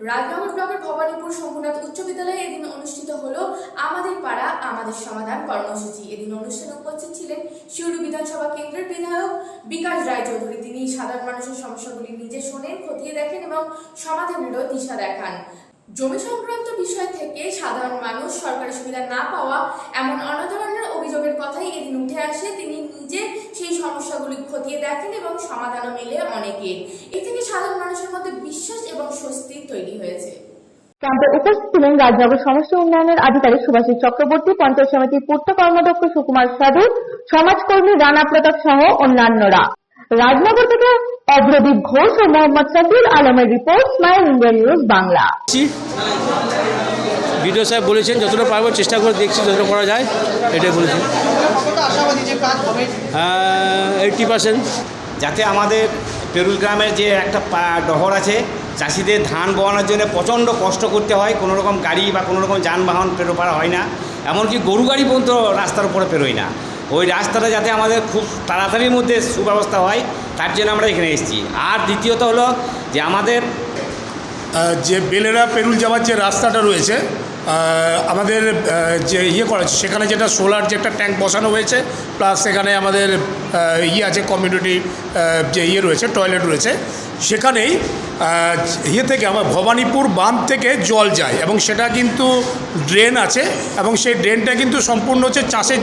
রাজনগর ভবানীপুর শম্ভুনাথ উচ্চ বিদ্যালয়ে এদিন অনুষ্ঠিত হলো আমাদের পাড়া, আমাদের সমাধান কর্মসূচি। এদিন অনুষ্ঠানে উপস্থিত ছিলেন শিউরি বিধানসভা কেন্দ্রের বিধায়ক বিকাশ রায়চৌধুরী। তিনি সাধারণ মানুষের সমস্যাগুলি নিজে শোনেন, খতিয়ে দেখেন এবং সমাধানেরও দিশা দেখান। জমি সংক্রান্ত বিষয় থেকে সাধারণ মানুষ সরকারি সুবিধা না পাওয়া এমন অনেক ধরনের অভিযোগের কথাই এদিন উঠে আসে। তিনি নিজে সেই সমস্যাগুলি খতিয়ে দেখেন এবং সমাধানও মেলে অনেকের। এ থেকে সাধারণ মানুষের মধ্যে বিশ্বাস এবং স্বস্তি তৈরি ক্যাম্পে উপস্থিত ছিলেন রাজনগর সমষ্টি উন্নয়নের আধিকারিক সুভাষিস চক্রবর্তী পঞ্চায়েত সমিতির পূর্ত কর্মদক্ষ সুকুমার সাধু সমাজকর্মী রানা প্রতাপ সহ অন্যান্যরা। রাজনগর থেকে অভ্রদীপ ঘোষ ও মোহাম্মদ সাকির আলমের report Smile India news Bangla. BDO সাহেব বলেছেন যতটা পারব চেষ্টা করে দেখছি যতটা করা যায় এটাই বলেছেন এইটটি পার্সেন্ট যাতে আমাদের পেরুল গ্রামের যে একটা পা- ডহর আছে চাষিদের ধান বওয়ানোর জন্য প্রচণ্ড কষ্ট করতে হয় কোনো রকম গাড়ি বা কোনো রকম যানবাহন পেরো পারা হয় না, এমনকি গরু গাড়ি পর্যন্ত রাস্তার উপরে পেরোয় না। ওই রাস্তাটা যাতে আমাদের খুব তাড়াতাড়ির মধ্যে সুব্যবস্থা হয়, তার জন্য আমরা এখানে এসেছি। আর দ্বিতীয়ত হলো যে আমাদের যে বেলেরা পেরুল যাওয়ার যে রাস্তাটা রয়েছে আমাদের যে ইয়ে করা সেখানে যেটা সোলার যে একটা ট্যাঙ্ক বসানো হয়েছে প্লাস সেখানে আমাদের ইয়ে আছে কমিউনিটি যে ইয়ে রয়েছে টয়লেট রয়েছে, সেখানেই ইয়ে থেকে আমার ভবানীপুর বাঁধ থেকে জল যায় এবং সেটা কিন্তু ড্রেন আছে এবং সেই ড্রেনটা কিন্তু সম্পূর্ণ হচ্ছে চাষের